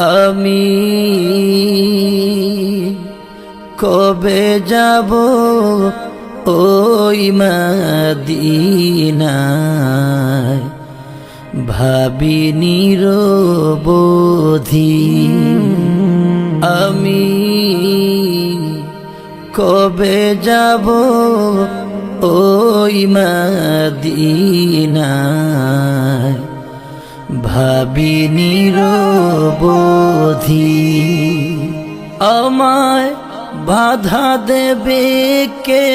আমি কবে যাব ওই মাদিনায়? ভাবি নিরবধি আমি কবে যাব ওই মাদিনায়? ভাবি নিরবধি, আমায় বাধা দেবে কে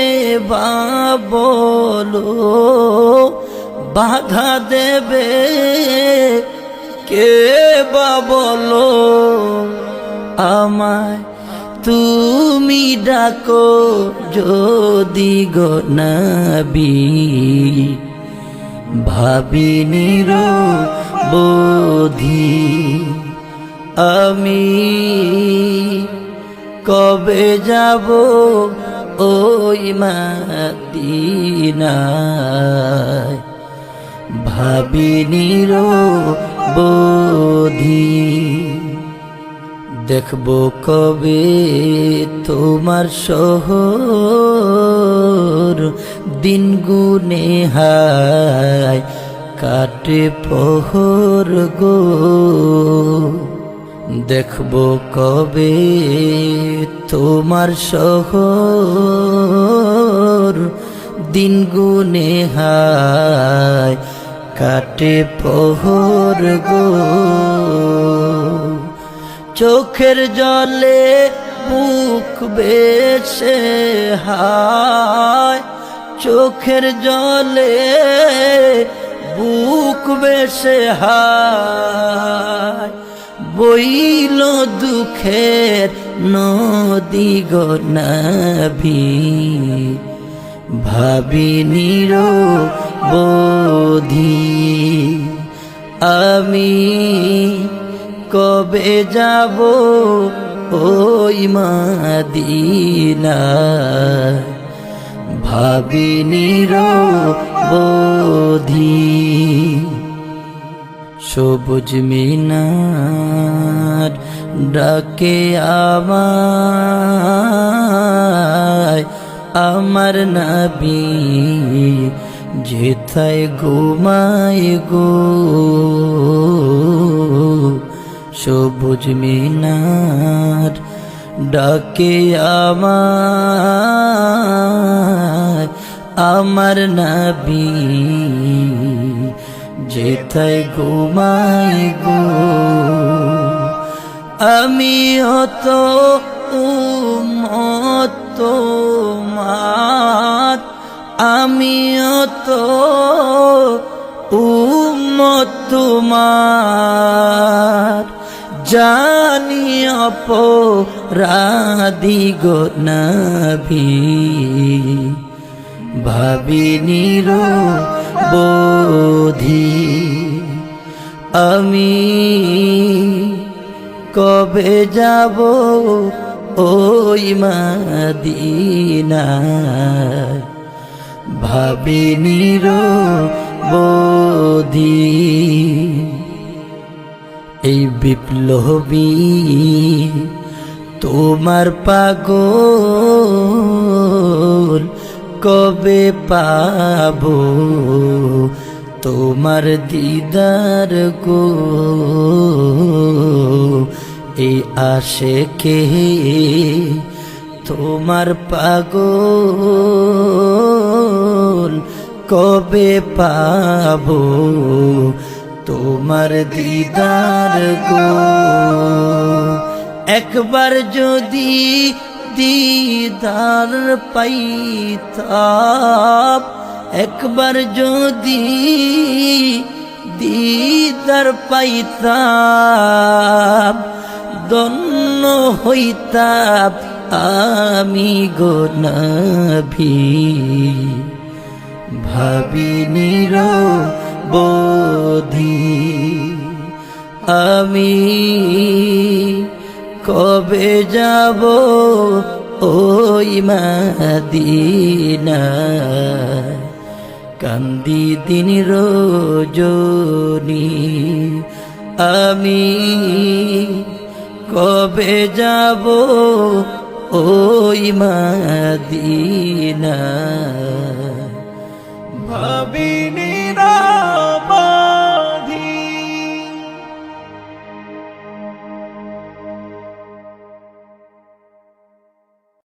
বলো? বাধা দেবে কে বলো? আমায় তুমি ডাকো যদি গো নবী। ভাবিনি বোধি আমি কবে যাব ওই মাদিনায় ভাবিনি বোধি দেখব কবে তোমার শহর। দিন গুনে হায় কাটে পহর গো। দেখব কবে তোমার শহর। দিন গুনে হায় কাটে পহর গো। চোখের জলে বুক বেছে হায়। চোখের জলে বুক বেছে হায়। বইল দুঃখের নদী গো নাভি, ভাবি নির বোধি আমি কবে যাব ওই মাদিনা ভাবি নির বোধি। সবুজ মিনার ডাকে আমায়, আমার নাবি যেথায় ঘুমায় গো? সবুজ মিনার ডাকে আমায় আমার নাবি। যেথায় ঘুমাই গো, আমি অত উমত মাত আমি অত উমত তোমার। জানি অপ রাধি গো নভি। ভাবি নির বোধি আমি কবে যাব ওই মাদিনায়? ভাবি নির বোধি বিপ্লবী, তোমার পাগল কবে পাবো? তোমার দিদার গো এই আশে কে? তোমার পাগল কবে পাবো? তোমার দিদার গো। একবার যদি দিদার পাইতাম, একবার যদি দিদার পাইতাম দন্য হইতাম আমি গো নভি। ভাবি নির বোধি আমি কবে যাব ওই মাদিনা কান্দি দিন রজনী আমি কবে যাব ওই মাদিনা ভাবিনি